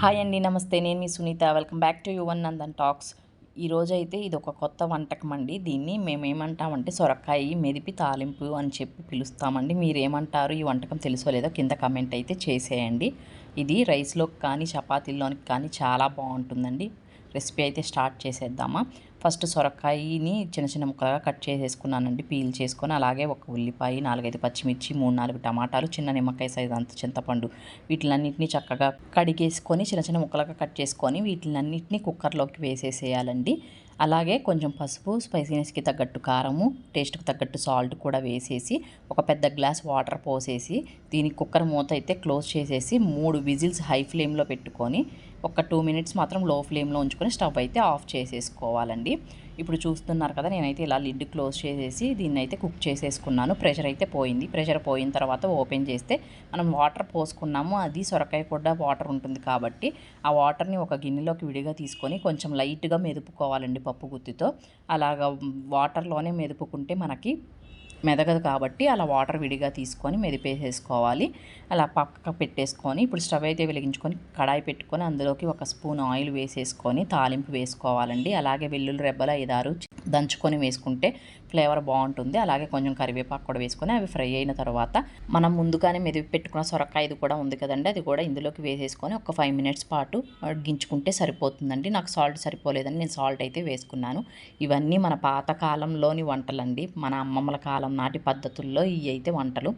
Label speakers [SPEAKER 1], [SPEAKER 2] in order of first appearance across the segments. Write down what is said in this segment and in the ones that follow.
[SPEAKER 1] Hi అండి నమస్తే. నేను మీ Sunitha. Welcome back to Yuvan Nandan talks. ఈరోజు అయితే ఇది ఒక కొత్త వంటకం అండి దీన్ని మేమేమంటామంటే సొరకాయ మెదిపి తాలింపు అని చెప్పి పిలుస్తామండి. మీరేమంటారు? ఈ వంటకం తెలుసో లేదో కింద కమెంట్ అయితే చేసేయండి. ఇది రైస్లోకి కానీ చపాతీల్లోనికి కానీ చాలా బాగుంటుందండి. రెసిపీ అయితే స్టార్ట్ చేసేద్దామా. ఫస్ట్ సొరకాయని చిన్న చిన్న ముక్కలుగా కట్ చేసేసుకున్నానండి. పీల్ చేసుకొని అలాగే ఒక ఉల్లిపాయ నాలుగైదు పచ్చిమిర్చి మూడు నాలుగు టమాటాలు చిన్న నిమ్మకాయ సైజు అంత చింతపండు వీటిలన్నింటినీ చక్కగా కడిగేసుకొని చిన్న చిన్న ముక్కలుగా కట్ చేసుకొని వీటిలన్నింటినీ కుక్కర్లోకి వేసేసేయాలండి. అలాగే కొంచెం పసుపు స్పైసీనెస్కి తగ్గట్టు కారము టేస్ట్కి తగ్గట్టు సాల్ట్ కూడా వేసేసి ఒక పెద్ద గ్లాస్ వాటర్ పోసేసి దీని కుక్కర్ మూత అయితే క్లోజ్ చేసేసి మూడు విజిల్స్ హై ఫ్లేమ్లో పెట్టుకొని ఒక టూ మినిట్స్ మాత్రం లో ఫ్లేమ్లో ఉంచుకొని స్టవ్ అయితే ఆఫ్ చేసేసుకోవాలండి. ఇప్పుడు చూస్తున్నారు కదా నేనైతే ఇలా లిడ్ క్లోజ్ చేసేసి దీన్ని అయితే కుక్ చేసేసుకున్నాను. ప్రెషర్ అయితే పోయింది. ప్రెషర్ పోయిన తర్వాత ఓపెన్ చేస్తే మనం వాటర్ పోసుకున్నాము. అది సొరకాయ కూడా వాటర్ ఉంటుంది కాబట్టి ఆ వాటర్ని ఒక గిన్నెలోకి విడిగా తీసుకొని కొంచెం లైట్గా మెదుపుకోవాలండి పప్పు గుత్తితో. అలాగ వాటర్లోనే మెదుపుకుంటే మనకి మెదగదు కాబట్టి అలా వాటర్ విడిగా తీసుకొని మెదిపేసేసుకోవాలి అలా పక్క పెట్టేసుకొని ఇప్పుడు స్టవ్ అయితే వెలిగించుకొని కడాయి పెట్టుకొని అందులోకి ఒక స్పూన్ ఆయిల్ వేసేసుకొని తాలింపు వేసుకోవాలండి. అలాగే వెల్లుల్లి రెబ్బలు ఐదారు దంచుకొని వేసుకుంటే ఫ్లేవర్ బాగుంటుంది. అలాగే కొంచెం కరివేపాకు కూడా వేసుకొని అవి ఫ్రై అయిన తర్వాత మనం ముందుగానే మెదిపి పెట్టుకున్న సొరకాయ ఇది కూడా ఉంది కదండి. అది కూడా ఇందులోకి వేసేసుకొని ఒక ఫైవ్ మినిట్స్ పాటు గించుకుంటే సరిపోతుందండి. నాకు సాల్ట్ సరిపోలేదని నేను సాల్ట్ అయితే వేసుకున్నాను. ఇవన్నీ మన పాతకాలంలోని వంటలండి. మన అమ్మమ్మల కాలం నాటి పద్ధతుల్లో ఇవి అయితే వంటలు.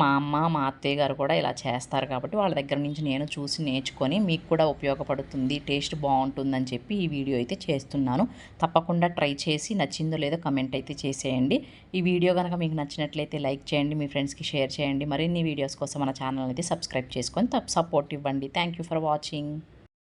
[SPEAKER 1] మా అమ్మ మా అత్తయ్య గారు కూడా ఇలా చేస్తారు కాబట్టి వాళ్ళ దగ్గర నుంచి నేను చూసి నేర్చుకొని మీకు కూడా ఉపయోగపడుతుంది టేస్ట్ బాగుంటుందని చెప్పి ఈ వీడియో అయితే చేస్తున్నాను. తప్పకుండా ట్రై చేసి నచ్చిందో లేదో కమెంట్ అయితే చేసి చేయండి. ఈ వీడియో కనుక మీకు నచ్చినట్లయితే లైక్ చేయండి మీ ఫ్రెండ్స్కి షేర్ చేయండి. మరిన్ని వీడియోస్ కోసం మన ఛానల్ అయితే సబ్స్క్రైబ్ చేసుకొని సపోర్ట్ ఇవ్వండి. Thank you for watching.